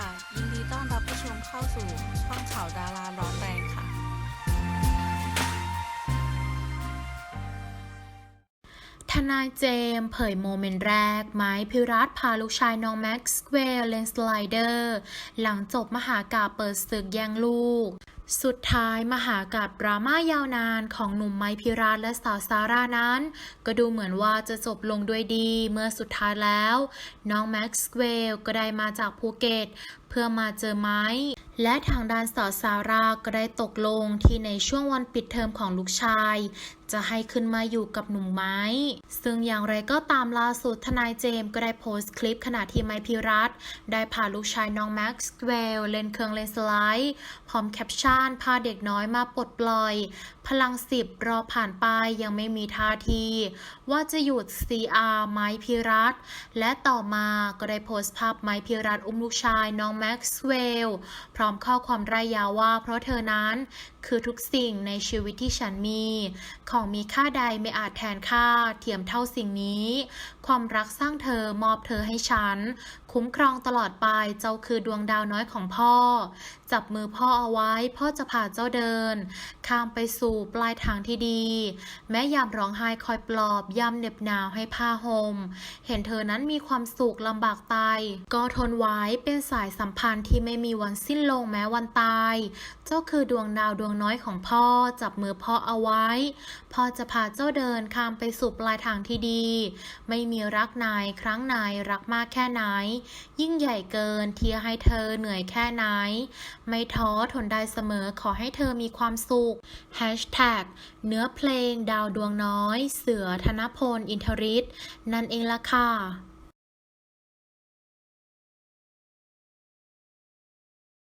ค่ะ ยินดีต้อนรับผู้ชมเข้าสู่ช่องข่าวดาราร้อนแรงค่ะ ทนายเจมส์เผยโมเมนต์แรก ไม้พิรัตพาลูกชายน้องแม็กซ์เวลเลนสไลเดอร์ หลังจบมหาการ์เปิดศึกแย่งลูก สุดท้ายมหากาบดราม่ายาวนานของหนุ่มไมพิรัตและสาวซาร่านั้น ก็ดูเหมือนว่าจะจบลงด้วยดีเมื่อสุดท้ายแล้ว น้องแม็กซ์เวลก็ได้มาจากภูเก็ต เพื่อมาเจอไม้ และทางด้านสาวซาร่าก็ได้ตกลงที่ในช่วงวันปิดเทอมของลูกชาย จะให้ขึ้นมาอยู่กับหนุ่มไม้ ซึ่งอย่างไรก็ตามล่าสุดทนายเจมส์ก็ได้โพสต์คลิปขณะที่ไม้พิรัตได้พาลูกชายน้องแม็กซ์เวลเล่นเครื่องเล่นสไลด์พร้อมแคปชั่นพาเด็กน้อยมาปลดปล่อย พลังสิบรอผ่านไปยังไม่มีท่าที ว่าจะหยุด CR ไม้พิรัตและต่อมาก็ได้โพสต์ภาพไม้พิรัตอุ้มลูกชายน้องแม็กซ์เวลล์พร้อมข้อความรายยาวว่า เพราะเธอนั้นคือทุกสิ่งในชีวิตที่ฉันมี ของมีค่าใดไม่อาจแทนค่าเทียมเท่าสิ่งนี้ ความรักสร้างเธอมอบเธอให้ฉัน คุ้มครองตลอดไปเจ้าคือดวงดาวน้อยของพ่อ จับมือพ่อเอาไว้ พ่อจะพาเจ้าเดิน ข้ามไปสู่ปลายทางที่ดี แม้ยามร้องไห้คอยปลอบยามเหน็บหนาวให้ผ้าห่มเห็นเธอนั้นมีความสุขลำบากตายก็ทนไว้เป็นสายสัมพันธ์ที่ไม่มีวันสิ้นลงแม้วันตาย เจ้าคือดวงดาวดวงน้อยของพ่อ จับมือพ่อเอาไว้ พ่อจะพาเจ้าเดินข้ามไปสู่ปลายทางที่ดี ไม่มีรักไหนครั้งไหนรักมากแค่ไหนยิ่งใหญ่เกินที่ให้เธอเหนื่อยแค่ไหน ไม่ท้อทนได้เสมอขอให้เธอมีความสุข Hashtag เนื้อเพลงดาวดวงน้อย เสือธนพลอินทริศนั่นเองล่ะค่ะ